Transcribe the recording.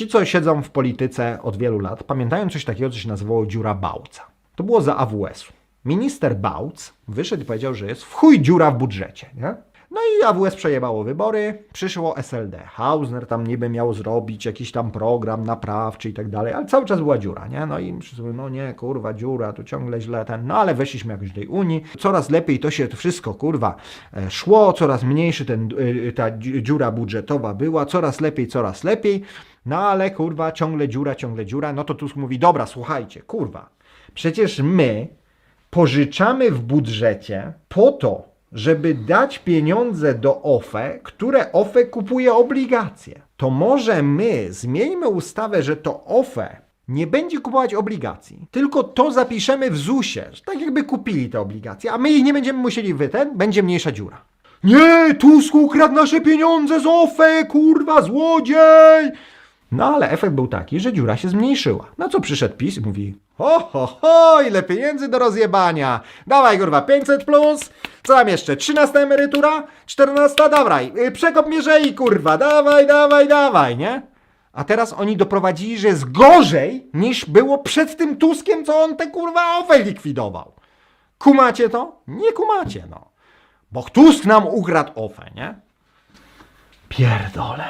Ci, co siedzą w polityce od wielu lat, pamiętają coś takiego, co się nazywało dziura Bałca. To było za AWS-u. Minister Bałc wyszedł i powiedział, że jest w chuj dziura w budżecie, nie? No i AWS przejebało wybory, przyszło SLD. Hausner tam niby miał zrobić jakiś tam program naprawczy i tak dalej, ale cały czas była dziura, nie? No i wszyscy no nie, kurwa, dziura, tu ciągle źle ten, no ale weszliśmy jakoś do tej Unii, coraz lepiej to się wszystko, kurwa, e, szło, coraz mniejszy ten, y, ta dzi- dziura budżetowa była, coraz lepiej, coraz lepiej, no ale kurwa, ciągle dziura, ciągle dziura, no to Tusk mówi, dobra, słuchajcie, kurwa, przecież my pożyczamy w budżecie po to, żeby dać pieniądze do OFE, które OFE kupuje obligacje. To może my zmieńmy ustawę, że to OFE nie będzie kupować obligacji, tylko to zapiszemy w ZUS-ie, tak jakby kupili te obligacje, a my ich nie będziemy musieli wyten, będzie mniejsza dziura. Nie, Tusk ukradł nasze pieniądze z OFE, kurwa, złodziej! No ale efekt był taki, że dziura się zmniejszyła. Na co przyszedł PiS i mówi ho, ho, ho, ile pieniędzy do rozjebania. Dawaj kurwa, 500 plus, co tam jeszcze, 13 emerytura, 14, dawaj, y, przekop mierzei kurwa, dawaj, dawaj, dawaj, nie? A teraz oni doprowadzili, że jest gorzej niż było przed tym Tuskiem, co on te kurwa OFE likwidował. Kumacie to? Nie kumacie, no. Bo Tusk nam ukradł OFE, nie? Pierdole.